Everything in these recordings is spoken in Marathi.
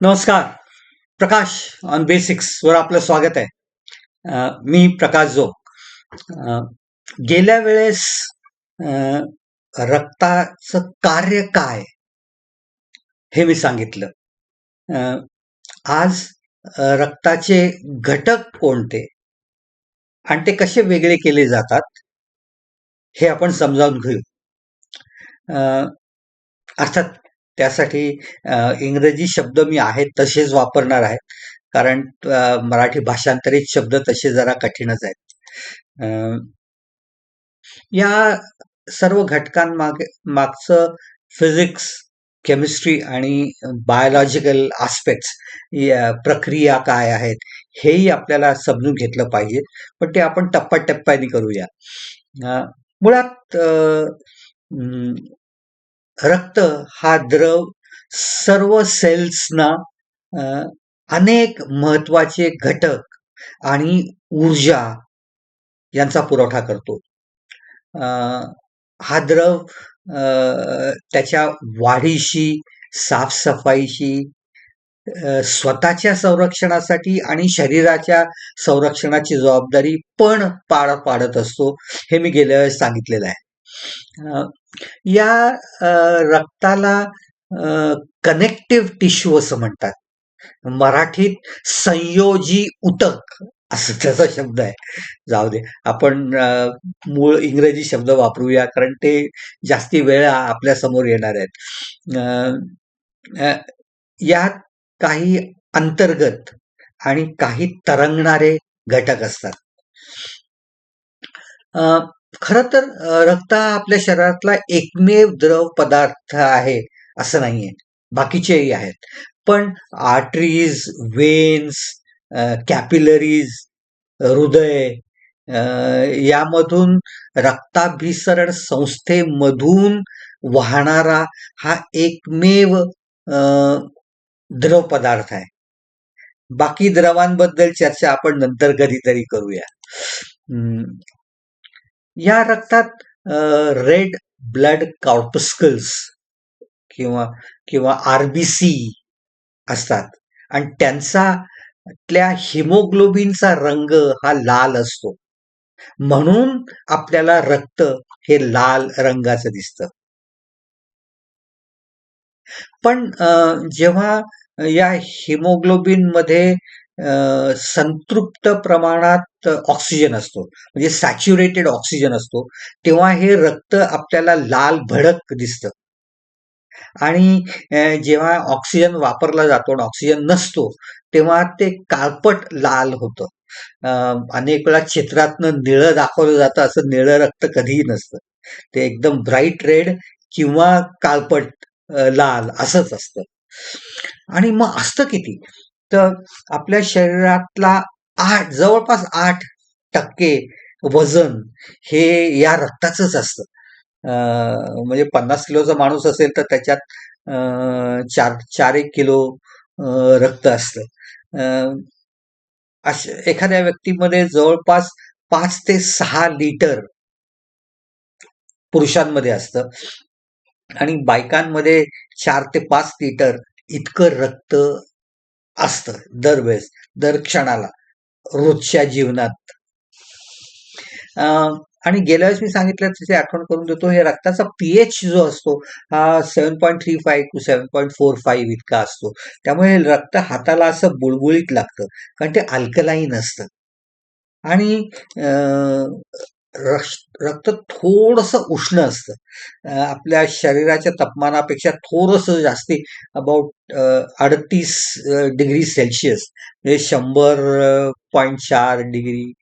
नमस्कार. प्रकाश ऑन बेसिक्स वर आपलं स्वागत आहे. मी प्रकाश जोग. गेल्या वेळेस रक्ताचं कार्य काय? हे मी सांगितलं. आज रक्ताचे घटक कोणते? आणि ते कसे वेगळे केले जातात? हे आपण समजावून घेऊ. अर्थात त्यासाठी इंग्रजी शब्द मी आहेत तसेच वापरणार आहे कारण मराठी भाषांतरित शब्द तसे जरा कठीणच आहेत. या सर्व घटकांमागे मागचं फिजिक्स केमिस्ट्री आणि बायोलॉजिकल आस्पेक्ट्स प्रक्रिया काय आहेत हेही आपल्याला समजून घेतलं पाहिजे. पण ते आपण टप्प्याटप्प्याने करूया. मुळात रक्त हा द्रव सर्व सेल्सना अनेक महत्त्वाचे घटक आणि ऊर्जा यांचा पुरवठा करतो. हा द्रव त्याच्या वाढीशी साफसफाईशी स्वतःच्या संरक्षणासाठी आणि शरीराच्या संरक्षणाची जबाबदारी पण पार पाडत असतो हे मी गेल्या वेळेस सांगितलेलं आहे. या रक्ताला कनेक्टिव्ह टिश्यू असं म्हणतात. मराठीत संयोजी उतक असं त्याचा शब्द आहे. जाऊ दे. आपण मूळ इंग्रजी शब्द वापरूया कारण ते जास्ती वेळा आपल्यासमोर येणार आहेत. यात काही अंतर्गत आणि काही तरंगणारे घटक असतात. खरं तर रक्त हा आपल्या शरीरातला एकमेव द्रव पदार्थ आहे असं नाहीये. बाकीचेही आहेत. पण आर्टरीज वेन्स कॅपिलरीज हृदय यामधून रक्ताभिसरण संस्थेमधून वाहणारा हा एकमेव द्रव पदार्थ आहे. बाकी द्रवांबद्दल चर्चा आपण नंतर कधीतरी करूया. हम्म, या रक्तात रेड ब्लड कॉर्पस्कल्स किंवा किंवा आरबीसी असतात. आणि त्यांचा त्यातल्या हिमोग्लोबिनचा रंग हा लाल असतो. म्हणून आपल्याला रक्त हे लाल रंगाचं दिसतं. पण अ, जेव्हा या हिमोग्लोबिनमध्ये अ, संतृप्त प्रमाणात ऑक्सिजन असतो. म्हणजे सॅच्युरेटेड ऑक्सिजन असतो. तेव्हा हे रक्त आपल्याला लाल भडक दिसतं. आणि जेव्हा ऑक्सिजन वापरला जातो आणि ऑक्सिजन नसतो तेव्हा ते काळपट लाल होतं. अनेक वेळा क्षेत्रातनं निळं दाखवलं जातं असं निळं रक्त कधीही नसतं. ते एकदम ब्राईट रेड किंवा काळपट लाल असंच असतं. आणि मग असतं किती? तर आपल्या शरीरातला आठ जवळपास आठ टक्के वजन हे या रक्ताचंच असतं. अं, म्हणजे पन्नास किलोचा माणूस असेल तर त्याच्यात चार चार एक किलो अं, रक्त असतं. अं, अशा एखाद्या व्यक्तीमध्ये जवळपास पाच ते सहा लिटर पुरुषांमध्ये असतं. आणि बायकांमध्ये चार ते पाच लिटर इतकं रक्त असतं दरवेळेस दर क्षणाला. रोजच्या जीवनात. अं, आणि गेल्या वेळेस मी सांगितलं तिथे आठवण करून देतो हे रक्ताचा पीएच जो असतो हा seven point three five to seven point four five इतका असतो. त्यामुळे रक्त हाताला असं बुळबुळीत लागतं कारण ते अल्कलाईन असतं. आणि अं, रक्त थोडस उष्ण असतं. आपल्या शरीराच्या तापमानापेक्षा थोडस जास्ती अबाउट अडतीस डिग्री सेल्सिअस म्हणजे शंभर पॉईंट चार डिग्री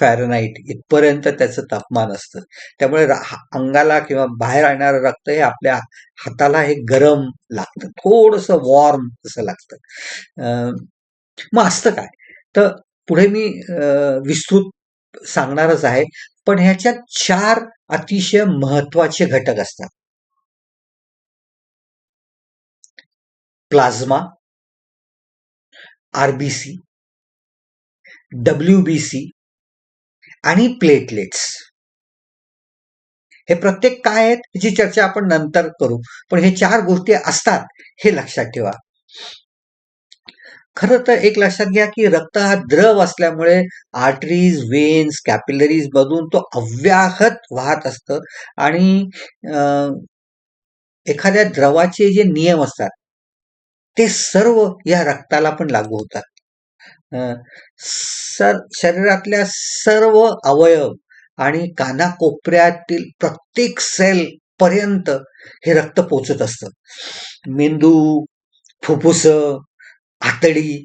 फॅरनाईट इथपर्यंत त्याचं तापमान असतं. त्यामुळे अंगाला किंवा बाहेर येणारं रक्त हे आपल्या हाताला हे गरम लागतं. थोडस वॉर्म असं लागतं. अं, मग असतं काय? तर पुढे मी विस्तृत सांगणारच आहे पण ह्याच्यात चार अतिशय महत्त्वाचे घटक असतात. प्लाझ्मा आरबीसी डब्ल्यूबीसी आणि प्लेटलेट्स. हे प्रत्येक काय आहेत याची चर्चा आपण नंतर करू पण हे चार गोष्टी असतात हे लक्षात ठेवा. खरं तर एक लक्षात घ्या की रक्त हा द्रव असल्यामुळे आर्टरीज वेन्स कॅपिलरीज मधून तो अव्याहत वाहत असतं. आणि अं, एखाद्या द्रवाचे जे नियम असतात ते सर्व या रक्ताला पण लागू होतात. सर शरीरातल्या सर्व अवयव आणि कानाकोपऱ्यातील प्रत्येक सेल पर्यंत हे रक्त पोचत असतं. मेंदू फुफ्फुस आतडी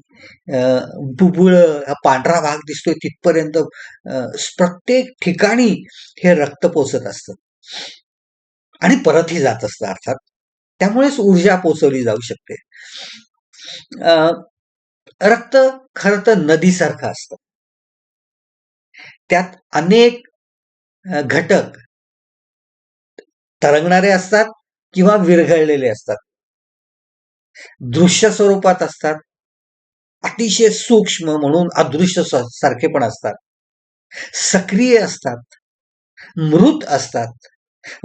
बुबुळ हा पांढरा भाग दिसतोय तिथपर्यंत अं, प्रत्येक ठिकाणी हे रक्त पोचत असतं. आणि परतही जात असतं अर्थात. त्यामुळेच ऊर्जा पोचवली जाऊ शकते. अं, रक्त खर तर नदीसारखं असतं. त्यात अनेक घटक तरंगणारे असतात किंवा विरघळलेले असतात. दृश्य स्वरूपात असतात. अतिशय सूक्ष्म म्हणून अदृश्य सारखे पण असतात. सक्रिय असतात. मृत असतात.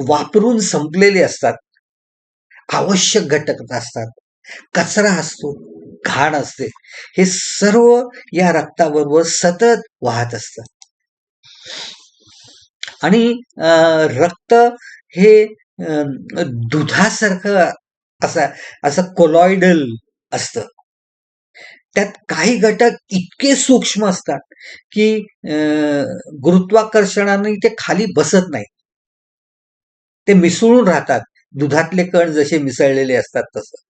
वापरून संपलेले असतात. आवश्यक घटक असतात. कचरा असतो. घाण असते. हे सर्व या रक्ताबरोबर सतत वाहत असतं आणि अं, रक्त हे अं, दुधासारखं असं असं कोलॉइडल असतं. त्यात काही घटक इतके सूक्ष्म असतात की अं, गुरुत्वाकर्षणाने ते खाली बसत नाही ते मिसळून राहतात. दुधातले कण जसे मिसळलेले असतात तसं.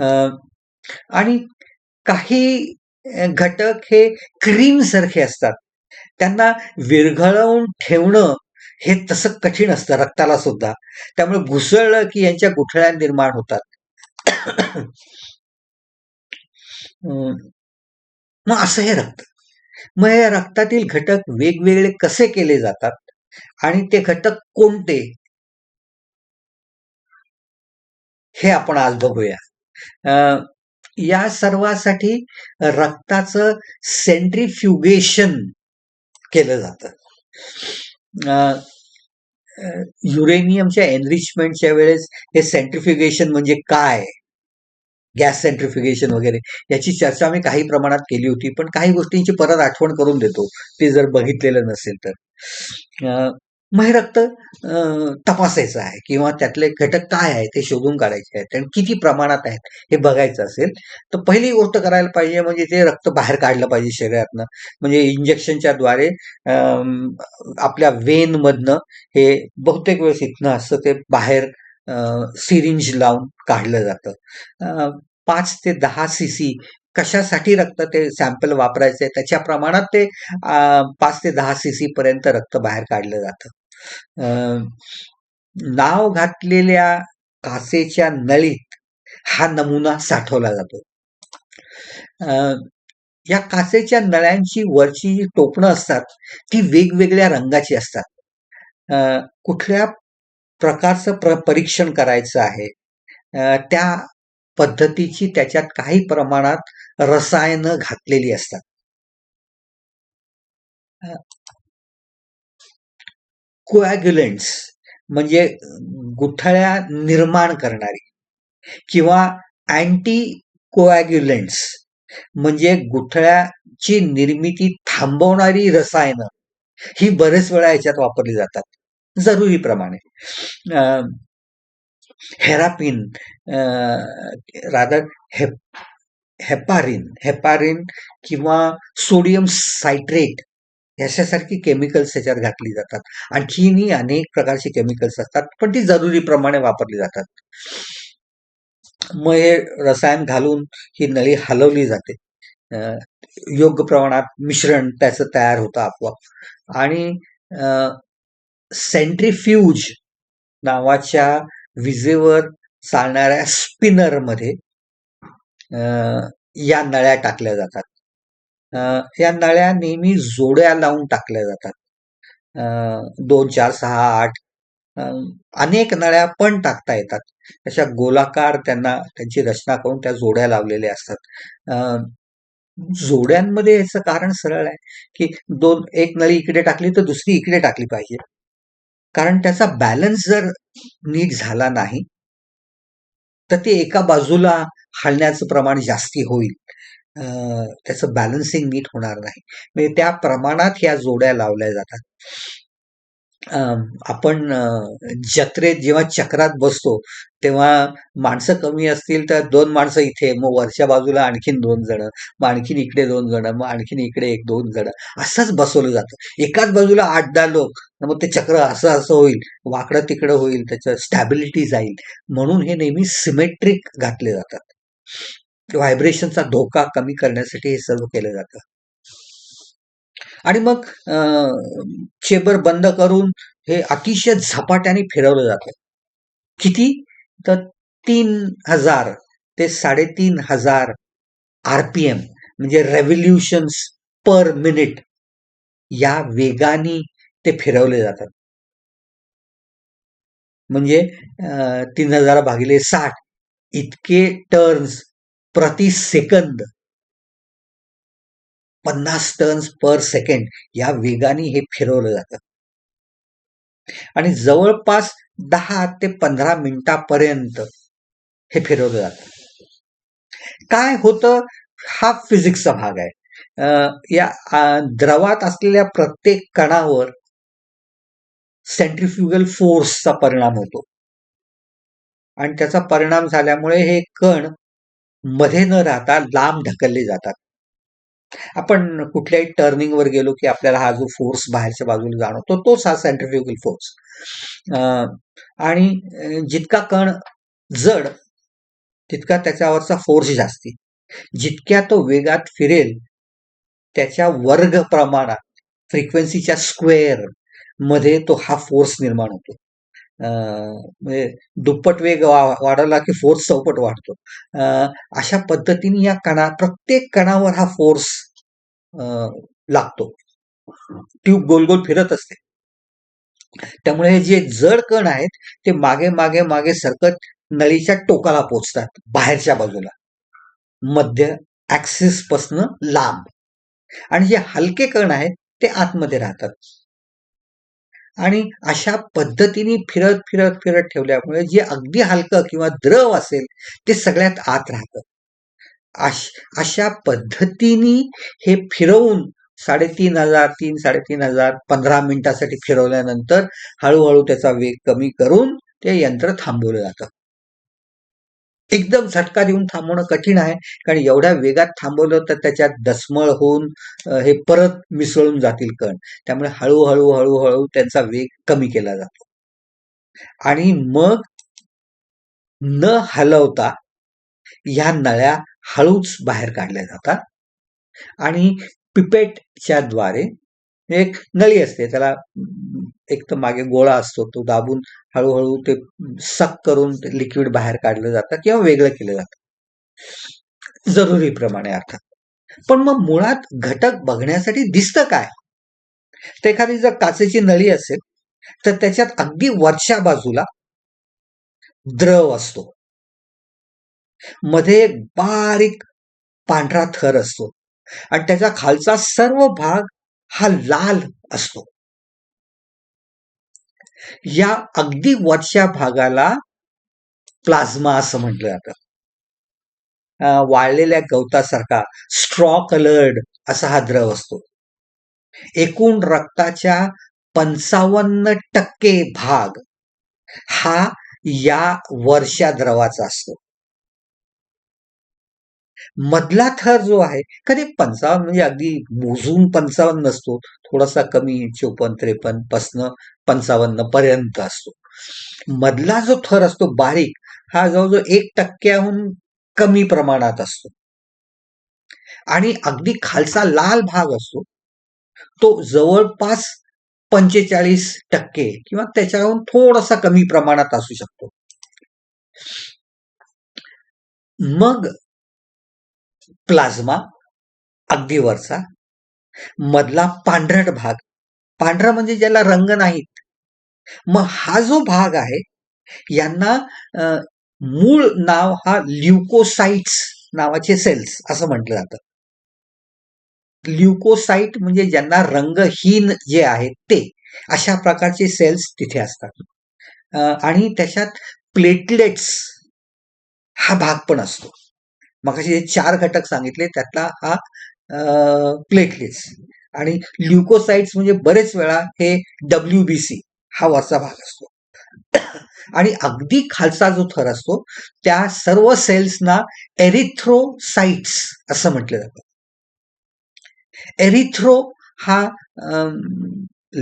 अं, आणि काही घटक हे क्रीम सारखे असतात. त्यांना विरघळवून ठेवणं हे तसं कठीण असतं रक्ताला सुद्धा. त्यामुळे घुसळलं की यांच्या गुठळ्या निर्माण होतात. मग असं हे रक्त. मग या रक्तातील घटक वेगवेगळे कसे केले जातात? आणि ते घटक कोणते? हे आपण आज बघूया. या सर्वासाठी रक्ताचं सेंट्रिफ्युगेशन केलं जातं. युरेनियमच्या एनरिचमेंटच्या वेळेस हे सेंट्रिफ्युगेशन म्हणजे काय? गॅस सेंट्रिफिकेशन वगैरे याची चर्चा आम्ही काही प्रमाणात केली होती पण काही गोष्टींची परत आठवण करून देतो ते जर बघितलेलं नसेल तर. अं, मग हे रक्त अं, तपासायचं आहे किंवा त्यातले घटक काय आहे ते शोधून काढायचे आहेत आणि किती प्रमाणात आहेत हे बघायचं असेल तर पहिली गोष्ट करायला पाहिजे म्हणजे ते रक्त बाहेर काढलं पाहिजे शरीरातनं. म्हणजे इंजेक्शनच्या द्वारे आपल्या वेनमधनं हे बहुतेक वेळेस इथनं असतं ते बाहेर सिरिंज लावून काढलं जातं. अं, पाच ते दहा सी सी कशासाठी रक्त ते सॅम्पल वापरायचे त्याच्या प्रमाणात ते अं, पाच ते दहा सी सी पर्यंत रक्त बाहेर काढलं जातं. अं, नाव घातलेल्या काचेच्या नळीत हा नमुना साठवला जातो. अं, या काचेच्या नळ्यांची वरची जी टोपणं असतात ती वेगवेगळ्या रंगाची असतात. अं, कुठल्या प्रकारचं प्र परीक्षण करायचं आहे. त्या पद्धतीची त्याच्यात काही प्रमाणात रसायनं घातलेली असतात. कोॲग्युलंट्स म्हणजे गुठळ्या निर्माण करणारी किंवा अँटी कोॲग्युलंट्स म्हणजे गुठळ्याची निर्मिती थांबवणारी रसायनं ही बरेच वेळा याच्यात वापरली जातात. जरुरीप्रमाणे. हेरापिन रादर हे हेपारिन हेपारिन किंवा सोडियम सायट्रेट याच्यासारखी केमिकल्स त्याच्यात घातली जातात. आणखीनही अनेक प्रकारची केमिकल्स असतात पण ती जरुरीप्रमाणे वापरली जातात. मग हे रसायन घालून ही नळी हलवली जाते. योग्य प्रमाणात मिश्रण त्याचं तयार होतं आपोआप. आणि सेंट्रीफ्यूज नावाच्या विजेवर चालणाऱ्या स्पिनरमध्ये या नळ्या टाकल्या जातात. या नळ्या नेहमी जोड्या लावून टाकल्या जातात. दोन चार सहा आठ अनेक नळ्या पण टाकता येतात. अशा गोलाकार त्यांना त्यांची रचना करून त्या जोड्या लावलेल्या असतात. जोड्यांमध्ये याचं कारण सरळ आहे की दोन एक नळी इकडे टाकली तर दुसरी इकडे टाकली पाहिजे. कारण त्याचा बॅलन्स जर नीट झाला नाही तर ते एका बाजूला हलण्याचं प्रमाण जास्ती होईल. त्याचं बॅलन्सिंग नीट होणार नाही. म्हणजे त्या प्रमाणात ह्या जोड्या लावल्या जातात. आपण जत्रेत जेव्हा चक्रात बसतो तेव्हा माणसं कमी असतील तर दोन माणसं इथे मग वरच्या बाजूला आणखीन दोन जण मग आणखीन इकडे दोन जण मग आणखीन इकडे एक दोन जण असंच बसवलं जातं. एकाच बाजूला आठ दहा लोक मग ते चक्र असं असं होईल वाकडं तिकडं होईल त्याचं स्टॅबिलिटी जाईल. म्हणून हे नेहमी सिमेट्रिक घातले जातात. व्हायब्रेशनचा धोका कमी करण्यासाठी हे सर्व केलं जातं. आणि मग चेंबर बंद करून हे अतिशय झपाट्याने फिरवलं जातं. किती? तर तीन हजार ते साडेतीन हजार आरपीएम म्हणजे रेव्होल्युशन्स पर मिनिट या वेगाने ते फिरवले जातात. म्हणजे तीन हजार भागिले साठ इतके टर्न्स प्रति सेकंद पन्नास टर्न्स पर सेकंड या वेगाने हे फिरवलं जातं. आणि जवळपास दहा ते पंधरा मिनिटापर्यंत हे फिरवलं जातं. काय होतं? हा फिजिक्सचा भाग आहे. या द्रवात असलेल्या प्रत्येक कणावर सेंट्रिफ्युगल फोर्सचा परिणाम होतो. आणि त्याचा परिणाम झाल्यामुळे हे कणमध्ये न राहता लांब ढकलले जातात. आपण कुठल्याही टर्निंगवर गेलो की आपल्याला हा जो फोर्स बाहेरच्या बाजूला जाणवतो तोच हा सेंट्रिफ्युगल फोर्स आणि जितका कण जड तितका त्याच्यावरचा फोर्स जास्ती. जितक्या तो वेगात फिरेल त्याच्या वर्ग प्रमाणात फ्रिक्वेन्सीच्या स्क्वेअरमध्ये तो हा फोर्स निर्माण होतो. म्हणजे दुप्पट वेग वाढवला की फोर्स चौपट वाढतो. अशा पद्धतीने या कणा प्रत्येक कणावर हा फोर्स लागतो. ट्यूब गोल गोल फिरत असते. त्यामुळे जे जड कण आहेत ते मागे मागे मागे सरकत नळीच्या टोकाला पोचतात बाहेरच्या बाजूला. मध्य ऍक्सिस पासन लांब. आणि जे हलके कण आहेत ते आतमध्ये राहतात. आणि अशा पद्धतीने फिरत फिरत फिरत ठेवल्यामुळे जे अगदी हलकं किंवा द्रव असेल ते सगळ्यात आत राहतं. अशा पद्धतीने हे फिरवून साडेतीन हजार तीन साडेतीन हजार पंधरा मिनिटासाठी फिरवल्यानंतर हळूहळू त्याचा वेग कमी करून ते यंत्र थांबवलं जातं. एकदम झटका देऊन थांबवणं कठीण आहे. कारण एवढ्या वेगात थांबवलं तर त्याच्यात दसमळ होऊन हे परत मिसळून जातील कण. त्यामुळे हळूहळू हळूहळू त्यांचा वेग कमी केला जातो. आणि मग न हलवता ह्या नळ्या हळूच बाहेर काढल्या जातात. आणि पिपेटच्या द्वारे एक नळी असते. त्याला एक तर मागे गोळा असतो. तो दाबून हळूहळू ते सक करून लिक्विड बाहेर काढलं जातं किंवा वेगळं केलं जातं. जरुरीप्रमाणे अर्थात. पण मग मुळात घटक बघण्यासाठी दिसतं काय? तर एखादी जर काचेची नळी असेल तर त्याच्यात अगदी वरच्या बाजूला द्रव असतो. मध्ये एक बारीक पांढरा थर असतो. आणि त्याचा खालचा सर्व भाग हा लाल असतो. या अगदी वरच्या भागाला प्लाझ्मा असं म्हटलं जातं. वाळलेल्या गवतासारखा स्ट्रॉ कलर्ड असा हा द्रव असतो. एकूण रक्ताच्या पंचावन्न टक्के भाग हा या वर्षा द्रवाचा असतो. मधला थर जो आहे कधी पंचावन्न म्हणजे अगदी मोजून पंचावन्न नसतो थोडासा कमी चोपन्न त्रेपन्न पासन पंचावन्न पर्यंत असतो. मधला जो थर असतो बारीक हा जवळजवळ एक टक्क्याहून कमी प्रमाणात असतो. आणि अगदी खालचा लाल भाग असतो तो जवळपास पंचेचाळीस टक्के किंवा त्याच्याहून थोडासा कमी प्रमाणात असू शकतो. मग प्लाझ्मा अगदी वरचा. मधला पांढरट भाग पांढरा म्हणजे ज्याला रंग नाहीत. मग हा जो भाग आहे यांना मूळ नाव हा ल्युकोसाइट्स नावाचे सेल्स असं म्हटलं जातं. ल्युकोसाइट म्हणजे ज्यांना रंगहीन जे आहेत ते अशा प्रकारचे सेल्स तिथे असतात. आणि त्याच्यात प्लेटलेट्स हा भाग पण असतो. मगाशी हे चार घटक सांगितले त्यातला हा प्लेटलेट्स आणि ल्युकोसाइट्स म्हणजे बरेच वेळा हे डब्ल्यू बी सी हा वरचा भाग असतो. आणि अगदी खालचा जो थर असतो त्या सर्व सेल्सना एरिथ्रोसाइट्स असं म्हटलं जातं. एरिथ्रो हा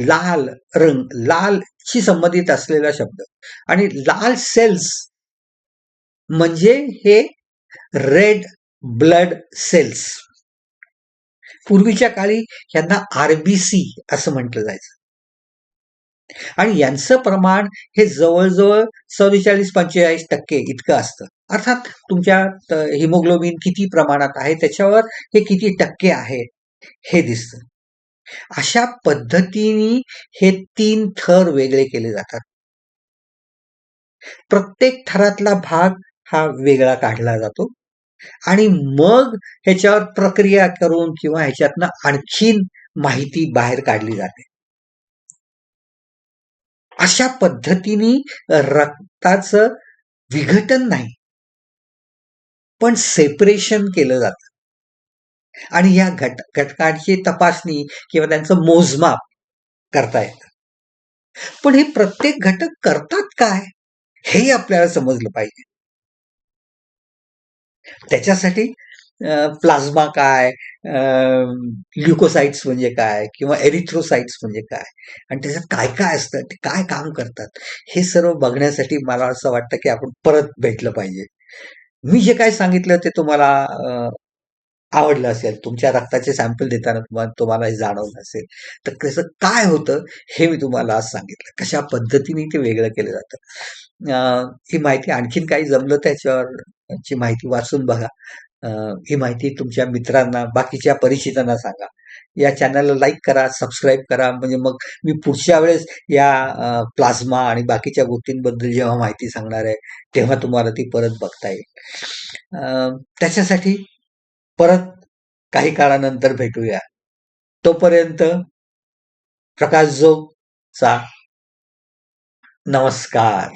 लाल रंग लालशी संबंधित असलेला शब्द. आणि लाल सेल्स म्हणजे हे रेड ब्लड सेल्स पूर्वीच्या काळी यांना आरबीसी असं म्हटलं जायचं. आणि यांचं प्रमाण हे जवळजवळ चव्वेचाळीस पंचेचाळीस टक्के इतकं असतं. अर्थात तुमच्या हिमोग्लोबिन किती प्रमाणात आहे त्याच्यावर हे किती टक्के आहे हे दिसतं. अशा पद्धतीने हे तीन थर वेगळे केले जातात. प्रत्येक थरातला भाग हा वेगळा काढला जातो. आणि मग ह्याच्यावर प्रक्रिया करून किंवा ह्याच्यातनं आणखीन माहिती बाहेर काढली जाते. अशा पद्धतीने रक्ताचं विघटन नाही. पण सेपरेशन केलं जात. आणि या घट घटकांची तपासणी किंवा त्यांचं मोजमाप करता येतं. पण हे प्रत्येक घटक करतात काय? हे आपल्याला समजलं पाहिजे. त्याच्यासाठी प्लाझ्मा काय ल्युकोसाइट्स म्हणजे काय किंवा एरिथ्रोसाइट्स म्हणजे काय आणि त्याच्यात काय काय असतं ते काय काम करतात हे सर्व बघण्यासाठी मला असं वाटतं की आपण परत भेटलं पाहिजे. मी जे काय सांगितलं ते तुम्हाला आवडलं असेल तुमच्या रक्ताचे सॅम्पल देताना तुम्हाला तुम्हाला हे जाणवलं असेल तर कसं काय होतं हे मी तुम्हाला आज सांगितलं कशा पद्धतीने ते वेगळं केलं जातं. ही माहिती आणखीन काही जमलं त्याच्यावर ची माहिती वाचून बघा. ही माहिती तुमच्या मित्रांना बाकीच्या परिचितांना सांगा. या चॅनलला लाईक करा सबस्क्राईब करा. म्हणजे मग मी पुढच्या वेळेस या प्लाझ्मा आणि बाकीच्या गोष्टींबद्दल जेव्हा माहिती सांगणार आहे तेव्हा तुम्हाला ती परत बघता येईल. त्याच्यासाठी परत काही काळानंतर भेटूया. तोपर्यंत प्रकाश जोगचा. नमस्कार.